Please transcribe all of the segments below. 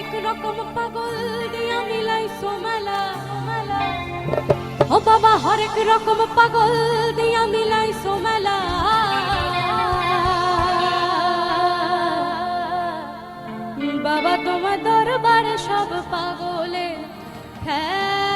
এক রকম পাগল দিয়া মিলাই সোমালা। ও বাবা হরেক রকম পাগল দিয়া মিলাই সোমালা। বাবা, তোমার দরবারে সব পাগলে হ্যাঁ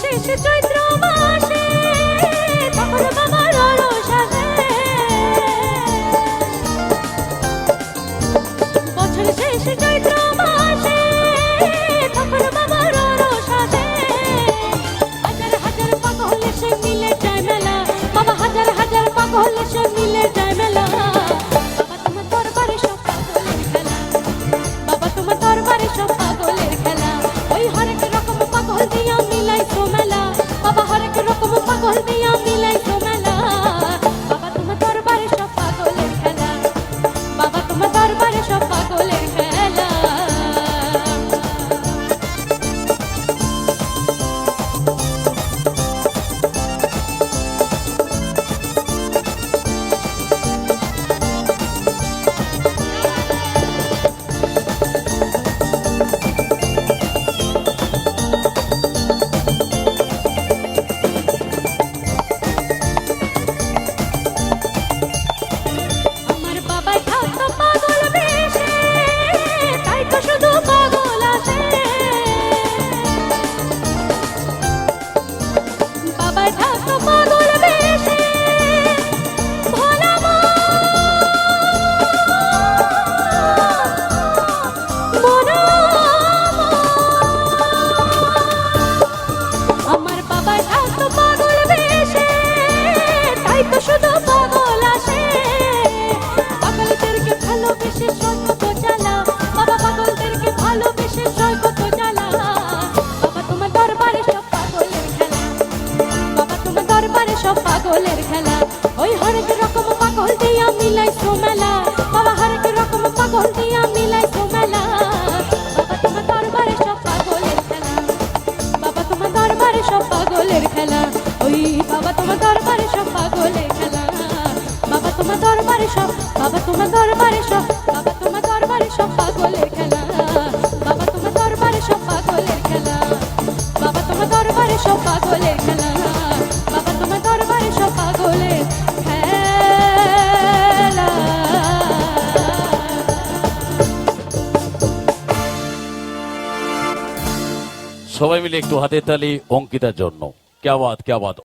শেষ চৈত্র মাসে তখন বাবার বছর শেষ চৈত্র Shabbat. পাগলের খেলা। ওই হরেক রকম পাগল দিয়া মিলাই সোমেলা। বাবা, হরেক রকম পাগল দিয়া মিলাই সোমেলা। বাবা, তোমার দরবারে সব পাগলের খেলা। বাবা, তোমার দরবারে সব পাগলের খেলা। ওই বাবা, তোমার দরবারে সব পাগলের খেলা। বাবা, তোমার দরবারে সব বাবা, তোমার দরবারে সব সবাই মিলে একটু হাতে তালি অঙ্কিতার জন্য। কেবাদ কেবাদ